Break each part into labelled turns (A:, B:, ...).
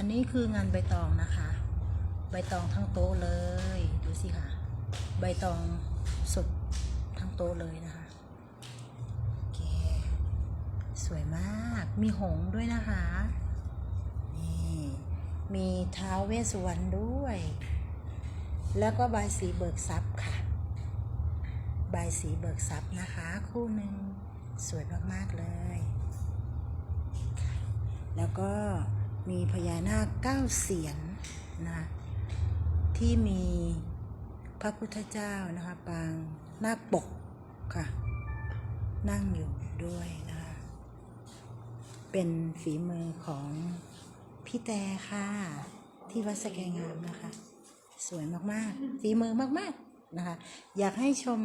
A: อันนี้คืองานใบตองนะคะ ใบตองทั้งโต๊ะเลย ดูสิค่ะ ใบตองสดทั้งโต๊ะเลยนะคะโอเคสวยมาก มีหงด้วยนะคะ นี่ มีท้าวเวสุวรรณด้วย แล้วก็ใบสีเบิกทรัพย์ค่ะ ใบสีเบิกทรัพย์นะคะ คู่หนึ่งสวยมาก ๆ เลย แล้วก็ มีพญานาคเก้าเสียนนะที่มีพระพุทธเจ้านะคะปางนาคปกค่ะ นั่งอยู่ด้วยนะคะเป็นฝีมือของพี่แต่ค่ะ ที่วัดสแกงามนะคะ สวยมากๆ ฝีมือมากๆนะคะ อยากให้ชม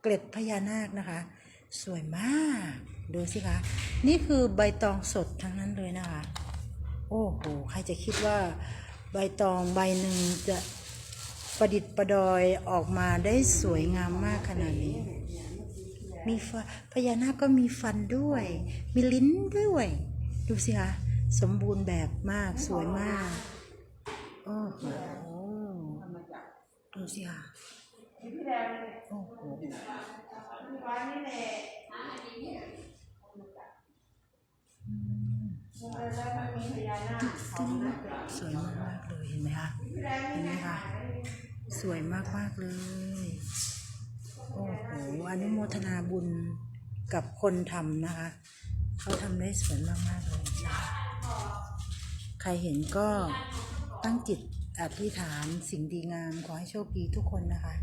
A: เกล็ดพญานาคนะคะ สวยมาก ดูสิคะ นี่คือใบตองสดทั้งนั้นเลยนะคะ โอ้โห ใครจะคิดว่าใบตองใบหนึ่งจะประดิษฐ์ประดอยออกมาได้สวยงามมากขนาดนี้ มีฟันพญานาคก็มีฟันด้วย มีลิ้นด้วย ดูสิคะสมบูรณ์แบบมากสวยมากโอ้โหดูสิคะโอ้โห สวยมากมากเลยเห็นไหมคะเห็นไหมคะสวยมากมากเลยโอ้โหอนุโมทนาบุญกับคนทำนะคะ เขาทำได้สวยมากมากๆเลยนะคะใครเห็นก็ตั้งจิตอธิษฐานสิ่งดีงามขอให้โชคดีทุกคนนะคะ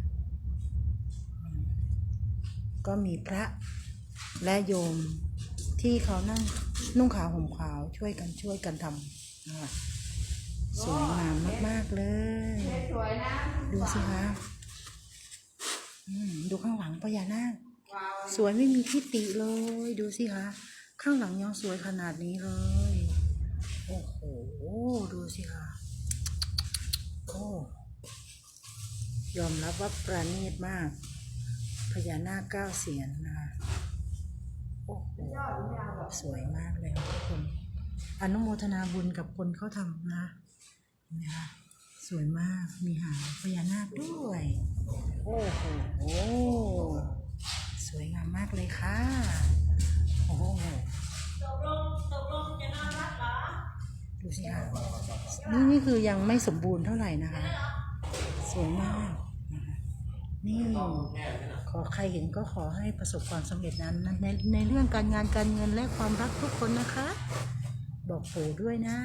A: ก็มีพระและโยมที่เขานั่ง นุ่งขาวห่มขาวช่วยกันช่วยกันทำนะคะสวยงามมาก ๆ เลย ดูสิคะดูข้างหลังพญานาคสวยไม่มีที่ติเลย ดูสิคะ ข้างหลังยังสวยขนาดนี้เลย โอ้โห ดูสิคะโอ้ยอมรับว่าประณีตมาก พญานาคเก้าเสียนนะคะ โอ้โห สวยมากเลยทุกคน อนุโมทนาบุญกับคนเขาทำนะนไหมคะสวยมากมีหางพญานาคด้วย โอ้โหสวยงามมากเลยค่ะ โอ้โหดูสิคะนี่นี่คือยังไม่สมบูรณ์เท่าไหร่นะคะ สวยมาก นี่ขอใครเห็นก็ขอให้ประสบความสำเร็จนั้นในในเรื่องการงานการเงินและความรักทุกคนนะคะ บอกปู่ด้วยนะ